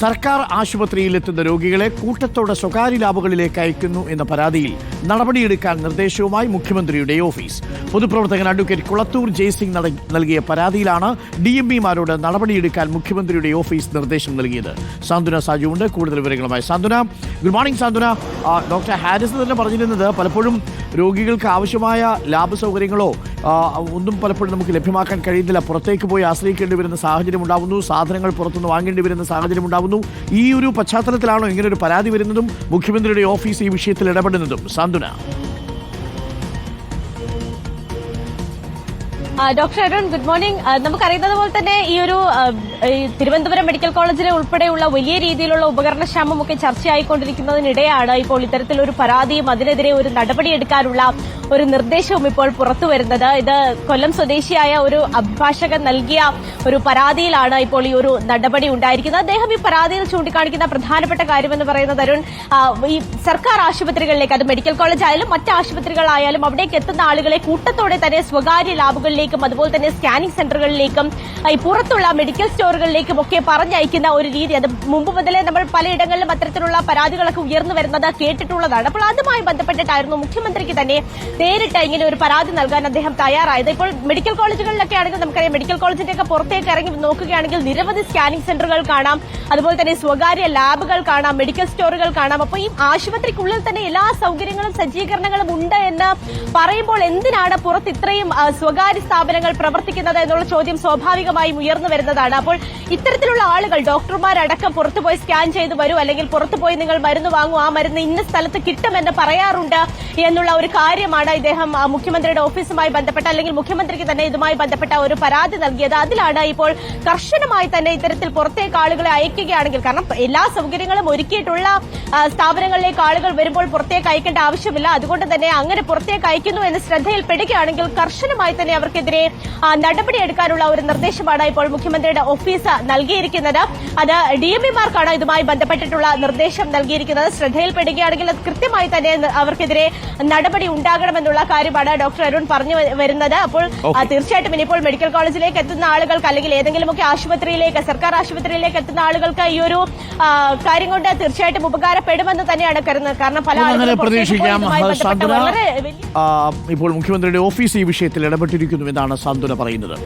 സർക്കാർ ആശുപത്രിയിലെത്തുന്ന രോഗികളെ കൂട്ടത്തോടെ സ്വകാര്യ ലാബുകളിലേക്ക് അയക്കുന്നു എന്ന പരാതിയിൽ നടപടിയെടുക്കാൻ നിർദ്ദേശവുമായി മുഖ്യമന്ത്രിയുടെ ഓഫീസ്. പൊതുപ്രവർത്തകൻ അഡ്വക്കേറ്റ് കുളത്തൂർ ജയ്സിംഗ് നൽകിയ പരാതിയിലാണ് ഡി എം പിമാരോട് നടപടിയെടുക്കാൻ മുഖ്യമന്ത്രിയുടെ ഓഫീസ് നിർദ്ദേശം നൽകിയത്. സാന്ത്വന സാജു ഉണ്ട് കൂടുതൽ വിവരങ്ങളുമായി Santhwana. Good morning Santhwana. Doctor Haris തന്നെ പറഞ്ഞിരുന്നത് പലപ്പോഴും രോഗികൾക്ക് ആവശ്യമായ ലാബ് സൗകര്യങ്ങളോ ഒന്നും പലപ്പോഴും നമുക്ക് ലഭ്യമാക്കാൻ കഴിയുന്നില്ല. പുറത്തേക്ക് പോയി ആശ്രയിക്കേണ്ടി വരുന്ന സാഹചര്യം ഉണ്ടാകുന്നു സാധനങ്ങൾ പുറത്തുനിന്ന് വാങ്ങേണ്ടി വരുന്ന സാഹചര്യം ഉണ്ടാവുന്നു ഈ ഒരു പശ്ചാത്തലത്തിലാണോ ഇങ്ങനെ ഒരു പരാതി വരുന്നതും മുഖ്യമന്ത്രിയുടെ ഓഫീസ് ഈ വിഷയത്തിൽ ഇടപെടുന്നതും? Santhwana. Doctor Arun good morning. നമുക്കറിയുന്നത് പോലെ തന്നെ ഈ ഒരു തിരുവനന്തപുരം മെഡിക്കൽ കോളേജിലെ ഉൾപ്പെടെയുള്ള വലിയ രീതിയിലുള്ള ഉപകരണക്ഷാമം ഒക്കെ ചർച്ചയായിക്കൊണ്ടിരിക്കുന്നതിനിടെയാണ് ഇപ്പോൾ ഇത്തരത്തിലൊരു പരാതിയും അതിനെതിരെ ഒരു നടപടിയെടുക്കാനുള്ള ഒരു നിർദ്ദേശവും ഇപ്പോൾ പുറത്തു വരുന്നത്. ഇത് കൊല്ലം സ്വദേശിയായ ഒരു അഭിഭാഷകൻ നൽകിയ ഒരു പരാതിയിലാണ് ഇപ്പോൾ ഈ ഒരു നടപടി ഉണ്ടായിരിക്കുന്നത്. അദ്ദേഹം ഈ പരാതിയിൽ ചൂണ്ടിക്കാണിക്കുന്ന പ്രധാനപ്പെട്ട കാര്യമെന്ന് പറയുന്നത് അരുൺ ഈ സർക്കാർ ആശുപത്രികളിലേക്ക് അത് മെഡിക്കൽ കോളേജ് ആയാലും മറ്റ് ആശുപത്രികളായാലും അവിടേക്ക് എത്തുന്ന ആളുകളെ കൂട്ടത്തോടെ തന്നെ സ്വകാര്യ ലാബുകളിലേക്കും അതുപോലെ തന്നെ സ്കാനിംഗ് സെന്ററുകളിലേക്കും ഈ പുറത്തുള്ള മെഡിക്കൽ സ്റ്റോറുകളിലേക്കും ഒക്കെ പറഞ്ഞയക്കുന്ന ഒരു രീതി. അത് മുമ്പ് മുതലേ നമ്മൾ പലയിടങ്ങളിലും അത്തരത്തിലുള്ള പരാതികളൊക്കെ ഉയർന്നു വരുന്നത് കേട്ടിട്ടുള്ളതാണ്. അപ്പോൾ അതുമായി ബന്ധപ്പെട്ടിട്ടായിരുന്നു മുഖ്യമന്ത്രിക്ക് തന്നെ നേരിട്ട് ഇങ്ങനെ ഒരു പരാതി നൽകാൻ അദ്ദേഹം തയ്യാറായത്. ഇപ്പോൾ മെഡിക്കൽ കോളേജുകളിലൊക്കെ ആണെങ്കിൽ നമുക്കറിയാം മെഡിക്കൽ കോളേജിന്റെ ഒക്കെ പുറത്തേക്ക് ഇറങ്ങി നോക്കുകയാണെങ്കിൽ നിരവധി സ്കാനിംഗ് സെന്ററുകൾ കാണാം. അതുപോലെ തന്നെ സ്വകാര്യ ലാബുകൾ കാണാം മെഡിക്കൽ സ്റ്റോറുകൾ കാണാം. അപ്പോൾ ഈ ആശുപത്രിക്കുള്ളിൽ തന്നെ എല്ലാ സൗകര്യങ്ങളും സജ്ജീകരണങ്ങളും ഉണ്ട് എന്ന് പറയുമ്പോൾ എന്തിനാണ് പുറത്ത് ഇത്രയും സ്വകാര്യ സ്ഥാപനങ്ങൾ പ്രവർത്തിക്കുന്നത് എന്നുള്ള ചോദ്യം സ്വാഭാവികമായും ഉയർന്നു വരുന്നതാണ്. അപ്പോൾ ഇത്തരത്തിലുള്ള ആളുകൾ ഡോക്ടർമാരടക്കം പുറത്തുപോയി സ്കാൻ ചെയ്ത് വരൂ അല്ലെങ്കിൽ പുറത്തുപോയി നിങ്ങൾ മരുന്ന് വാങ്ങൂ ആ മരുന്ന് ഇന്ന സ്ഥലത്ത് കിട്ടുമെന്ന് പറയാറുണ്ട് എന്നുള്ള ഒരു കാര്യമാണ് ഇദ്ദേഹം മുഖ്യമന്ത്രിയുടെ ഓഫീസുമായി ബന്ധപ്പെട്ട അല്ലെങ്കിൽ മുഖ്യമന്ത്രിക്ക് തന്നെ ഇതുമായി ബന്ധപ്പെട്ട ഒരു പരാതി നൽകിയത്. അതിലാണ് ഇപ്പോൾ കർശനമായി തന്നെ ഇത്തരത്തിൽ പുറത്തേക്ക് ആളുകളെ അയക്കുകയാണെങ്കിൽ കാരണം എല്ലാ സൗകര്യങ്ങളും ഒരുക്കിയിട്ടുള്ള സ്ഥാപനങ്ങളിലേക്ക് ആളുകൾ വരുമ്പോൾ പുറത്തേക്ക് അയക്കേണ്ട ആവശ്യമില്ല. അതുകൊണ്ട് തന്നെ അങ്ങനെ പുറത്തേക്ക് അയക്കുന്നു എന്ന് ശ്രദ്ധയിൽപ്പെടുകയാണെങ്കിൽ കർശനമായി തന്നെ അവർക്കെതിരെ ആ, നടപടിയെടുക്കാനുള്ള ഒരു നിർദ്ദേശമാണ് ഇപ്പോൾ മുഖ്യമന്ത്രിയുടെ ഓഫീസ് നൽകിയിരിക്കുന്നത്. അത് ഡി എം പിമാർക്കാണ് ഇതുമായി ബന്ധപ്പെട്ടിട്ടുള്ള നിർദ്ദേശം നൽകിയിരിക്കുന്നത്. ശ്രദ്ധയിൽപ്പെടുകയാണെങ്കിൽ അത് കൃത്യമായി തന്നെ അവർക്കെതിരെ നടപടി ഉണ്ടാകണമെന്നുള്ള കാര്യമാണ് ഡോക്ടർ അരുൺ പറഞ്ഞു വരുന്നത്. അപ്പോൾ തീർച്ചയായിട്ടും ഇനിയിപ്പോൾ മെഡിക്കൽ കോളേജിലേക്ക് എത്തുന്ന ആളുകൾക്ക് അല്ലെങ്കിൽ ഏതെങ്കിലുമൊക്കെ ആശുപത്രിയിലേക്ക് സർക്കാർ ആശുപത്രിയിലേക്ക് എത്തുന്ന ആളുകൾക്ക് ഈ ഒരു കാര്യം കൊണ്ട് തീർച്ചയായിട്ടും ഉപകാരപ്പെടുമെന്ന് തന്നെയാണ് കരുതുന്നത് കാരണം പല ആളുകളും വളരെ വലിയ ഇപ്പോൾ മുഖ്യമന്ത്രിയുടെ ഓഫീസ് ഈ വിഷയത്തിൽ ഇടപെട്ടിരിക്കുന്നു എന്നാണ് സാന്ത്വന പറയുന്നത്.